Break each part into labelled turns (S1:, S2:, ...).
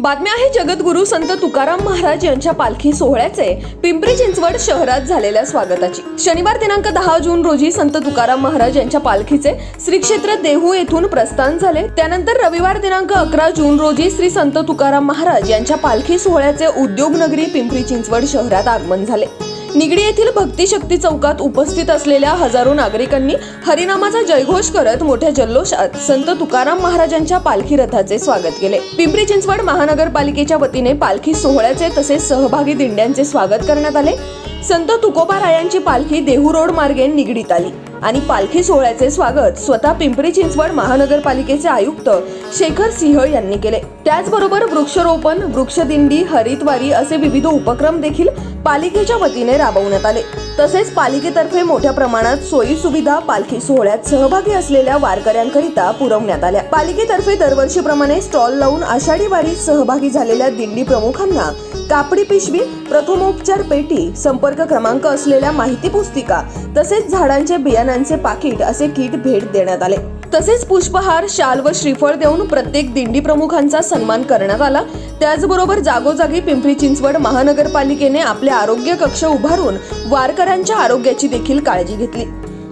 S1: बातम्या आहे जगद्गुरू संत तुकाराम महाराज यांच्या पालखी सोहळ्याचे. पिंपरी चिंचवड शहरात झालेल्या स्वागताची. शनिवार दिनांक दहा जून रोजी संत तुकाराम महाराज यांच्या पालखीचे श्री क्षेत्र देहू येथून प्रस्थान झाले. त्यानंतर रविवार दिनांक अकरा जून रोजी श्री संत तुकाराम महाराज यांच्या पालखी सोहळ्याचे उद्योगनगरी पिंपरी चिंचवड शहरात आगमन झाले. निगडी येथील भक्तिशक्ती चौकात उपस्थित असलेल्या हजारो नागरिकांनी हरिनामाचा जयघोष करत मोठ्या जल्लोषात संत तुकाराम महाराजांच्या पालखी रथाचे स्वागत केले. पिंपरी चिंचवड महानगरपालिकेच्या वतीने पालखी सोहळ्याचे तसेच सहभागी दिंड्यांचे स्वागत करण्यात आले. संत तुकोबा रायांची पालखी देहू रोड मार्गे निगडीत आली आणि पालखी सोहळ्याचे स्वागत स्वतः पिंपरी चिंचवड महानगरपालिकेचे आयुक्त शेखर सिंह यांनी केले. त्याचबरोबर वृक्षरोपण वृक्षदिंडी हरितवारी असे विविध उपक्रम देखील पालिकेच्या वतीने राबवण्यात आले. तसेच पालिकेतर्फे मोठ्या प्रमाणात सोयी सुविधा पालखी सोहळ्यात सहभागी असलेल्या वारकऱ्यांकरिता पुरवण्यात आल्या. पालिकेतर्फे दरवर्षीप्रमाणे स्टॉल लावून आषाढी वारीत सहभागी झालेल्या दिंडी प्रमुखांना कापडी पिशवी प्रथमोपचार पेटी संपर्क क्रमांक असलेल्या माहिती पुस्तिका तसेच झाडांचे बियाणांचे पाकिट असे किट भेट देण्यात आले. तसेच पुष्पहार शाल व श्रीफळ देऊन प्रत्येक दिंडी प्रमुखांचा सन्मान करण्यात आला. त्याचबरोबर जागोजागी पिंपरी चिंचवड महानगरपालिकेने आपले आरोग्य कक्ष उभारून वारकऱ्यांच्या आरोग्याची देखील काळजी घेतली.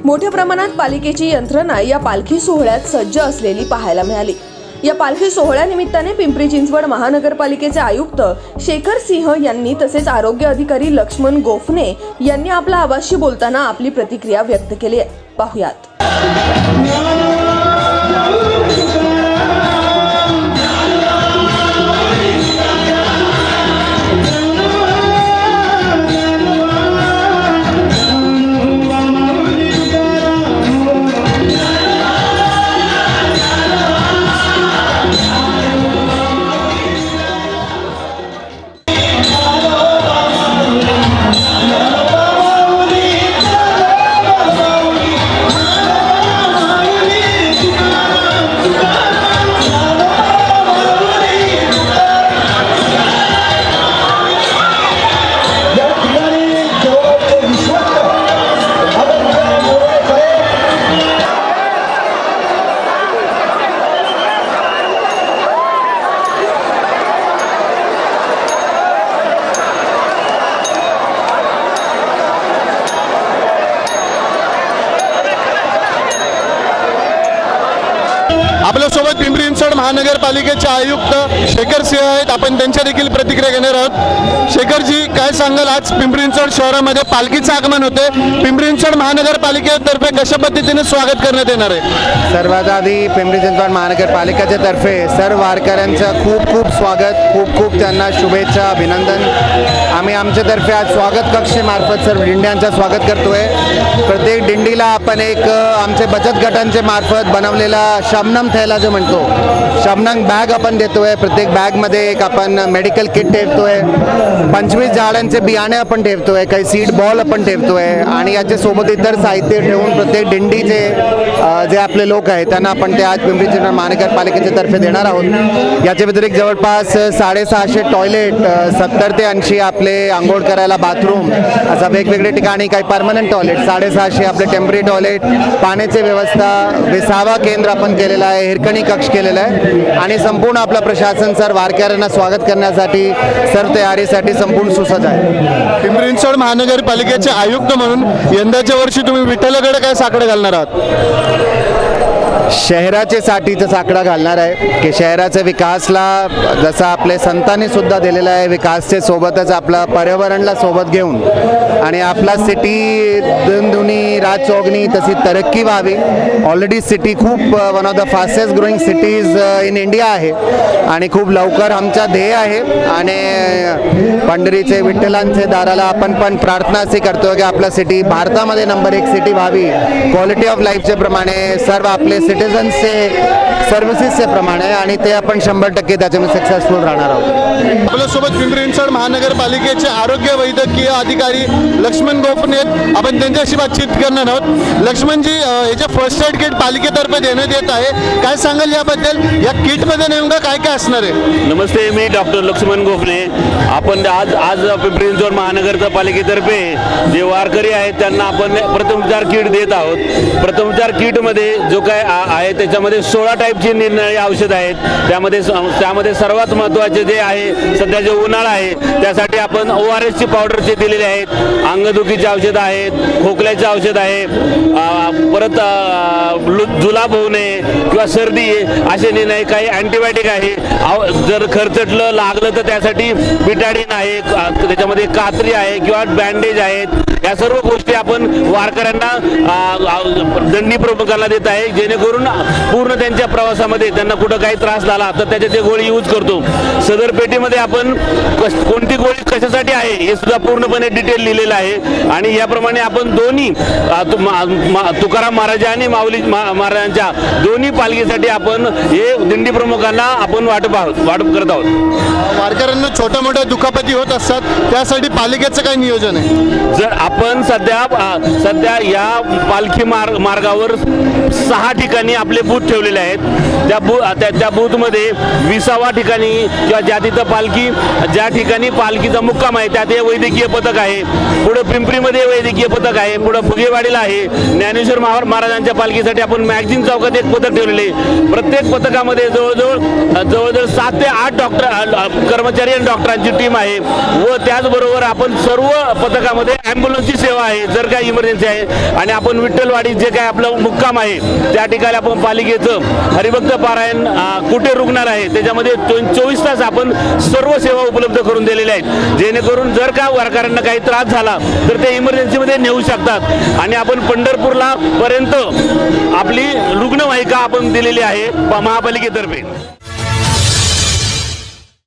S1: मोठ्या प्रमाणात पालिकेची यंत्रणा या पालखी सोहळ्यात सज्ज असलेली पाहायला मिळाली. या पालखी सोहळ्यानिमित्ताने पिंपरी चिंचवड महानगरपालिकेचे आयुक्त शेखर सिंह यांनी तसेच आरोग्य अधिकारी लक्ष्मण गोफने यांनी आपला आवाजशी बोलताना आपली प्रतिक्रिया व्यक्त केली आहे. पाहुयात.
S2: महानगरपालिकेचे आयुक्त शेखर सिंह आहेत. आपण त्यांच्या देखील प्रतिक्रिया घेणार आहोत. शेखरजी काय सांगाल? आज पिंपरी चिंचवड शहरामध्ये पालखीचं आगमन होते. पिंपरी चिंचवड महानगरपालिकेतर्फे कशा पद्धतीने स्वागत करण्यात येणार आहे?
S3: सर्वात आधी पिंपरी चिंचवड महानगरपालिकेच्या तर्फे सर्व वारकऱ्यांचं खूप खूप स्वागत खूप खूप त्यांना शुभेच्छा अभिनंदन. आम्ही आमच्यातर्फे आज स्वागत कक्षेमार्फत सर्व दिंड्यांचं स्वागत करतोय. प्रत्येक दिंडीला आपण एक आमचे बचत गटांचे मार्फत बनवलेला शबनम थैला जो म्हणतो शबनंग बॅग आपण देतोय प्रत्येक बॅगमध्ये एक आपण मेडिकल किट ठेवतोय पंचवीस झाडांचे बियाणे आपण ठेवतोय काही सीड बॉल आपण ठेवतोय आणि याच्या सोबत इतर साहित्य ठेवून प्रत्येक दिंडीचे जे आपले लोक आहेत त्यांना आपण ते आज पिंपरी चिंचवड महानगरपालिकेच्या तर्फे देणार आहोत. याच्या व्यतिरिक्त जवळपास साडेसहाशे टॉयलेट सत्तर ते ऐंशी आपले आंघोळ करायला बाथरूम असा वेगवेगळे ठिकाणी काही परमनंट टॉयलेट साडेसहाशे आपले टेंपररी टॉयलेट पाण्याची व्यवस्था विसावा केंद्र आपण केलेलं आहे हिरकणी कक्ष केलेला आहे. आणि संपूर्ण आपलं प्रशासन सर वारकऱ्यांना स्वागत करण्यासाठी सर तयारीसाठी संपूर्ण सुसज्ज आहे.
S2: पिंपरी चिंचवड महानगरपालिकेचे आयुक्त म्हणून यंदाच्या वर्षी तुम्ही विठ्ठलाकडे काय साकडं घालणार आहात?
S3: शहराचे साठीचा साकडा घालणार आहे. की शहराच्या विकासला जसं आपले संतांनी सुद्धा दिलेलं आहे विकासचे सोबतच आपला पर्यावरणला सोबत घेऊन आणि आपला सिटी दुनी राज चौगणी तशी तरक्की व्हावी. ऑलरेडी सिटी खूप one of the fastest growing cities in India आहे. आणि खूप लवकर आमचा ध्येय आहे. आणि uh, पंढरीचे विठ्ठलांचे दाराला आपण पण प्रार्थना अशी करतो की आपला सिटी भारतामध्ये नंबर एक सिटी व्हावी. क्वालिटी ऑफ लाईफचे प्रमाणे सर्व आपले सिटीजन्सचे सर्व्हिसेसचे प्रमाणे आणि ते आपण शंभर टक्के त्याच्यामध्ये सक्सेसफुल राहणार आहोत.
S2: आपल्यासोबत पिंपरी चिंचवड महानगरपालिकेचे आरोग्य वैद्यकीय अधिकारी लक्ष्मण गोफणे आहेत. आपण त्यांच्याशी बातचीत करणार आहोत. लक्ष्मणजी हे जे फर्स्ट एड किट पालिकेतर्फे देण्यात येत आहे काय सांगाल याबद्दल? या किटमध्ये नेमकं काय काय असणार आहे?
S4: नमस्ते मी डॉक्टर लक्ष्मण गोखले आपण आज आज पिंपरी चिंचवड महानगरचा पालिकेतर्फे जे वारकरी आहेत त्यांना आपण प्रथमोपचार किट देत आहोत. प्रथमोपचार किटमध्ये जो काय आ- आहे. त्याच्यामध्ये सोळा टाईपची निरनिराळी औषधं आहेत. त्यामध्ये स- त्यामध्ये सर्वात महत्त्वाचे जे आहे सध्या जे उन्हाळा आहे त्यासाठी आपण ओ आर एसची पावडरचे दिलेले आहेत. अंगदुखीचे औषधं आहेत खोकल्याचे औषध आहे परत लु- जुलाब होऊ नये किंवा सर्दी आहे असे निर्णय काही अँटीबायोटिक आहे. जर खरचटलं लागलं तर त्यासाठी बिटाडीन आहे त्याच्यामध्ये कात्री आहे किंवा बँडेज आहेत. या सर्व गोष्टी आपण वारकऱ्यांना दंडी प्रमुखाला देत आहे. जेणेकरून पूर्ण त्यांच्या प्रवासामध्ये त्यांना कुठं काही त्रास झाला तर त्याच्या ते गोळी यूज करतो. सदर पेटीमध्ये आपण कोणती गोळी कशासाठी आहे हे सुद्धा पूर्णपणे डिटेल लिहिलेलं आहे. आणि याप्रमाणे आपण दोन्ही तुकाराम महाराज आणि माऊली महाराजांच्या दोन्ही पालखीसाठी आपण हे दिंडी प्रमुखांना आपण वाटप आहोत वाटप करत आहोत.
S2: वारकऱ्यांना छोट्या मोठ्या दुखापती होत असतात. त्यासाठी पालिकेचं काय नियोजन आहे.
S4: जर आपण सध्या सध्या या पालखी मार्ग मार्गावर सहा ठिकाणी आपले बूथ ठेवलेले आहेत. त्या बू त्या त्या बूथमध्ये विसावा ठिकाणी किंवा ज्या तिथं पालखी ज्या ठिकाणी पालखीचा मुक्काम आहे त्यात हे वैद्यकीय पथक आहे. पुढं पिंपरीमध्ये वैद्यकीय पथक आहे. पुढं फुगेवाडीला आहे. ज्ञानेश्वर महाराजांच्या पालखीसाठी आपण मॅगझिन चौकात एक पथक ठेवलेले आहे. प्रत्येक पथकामध्ये जवळजवळ जवळजवळ सात ते आठ डॉक्टर कर्मचारी आणि डॉक्टरांची टीम आहे. व त्याचबरोबर आपण सर्व पथकामध्ये ॲम्ब्युलन्सची सेवा आहे जर काय इमर्जन्सी आहे. आणि आपण विठ्ठलवाडी जे काय आपलं मुक्काम आहे त्या ठिकाणी आपण पालिकेचं हरिभक्त पारायण कुठे रुग्णालय आहे त्याच्यामध्ये चोवीस तास आपण सर्व सेवा उपलब्ध करून दिलेल्या आहेत. जेणेकरून जर का वारकऱ्यांना काही त्रास झाला तर ते इमर्जन्सीमध्ये नेऊ शकतात. आणि आपण पंढरपूरला पर्यंत आपली रुग्णवाहिका आपण दिलेली आहे महापालिकेतर्फे.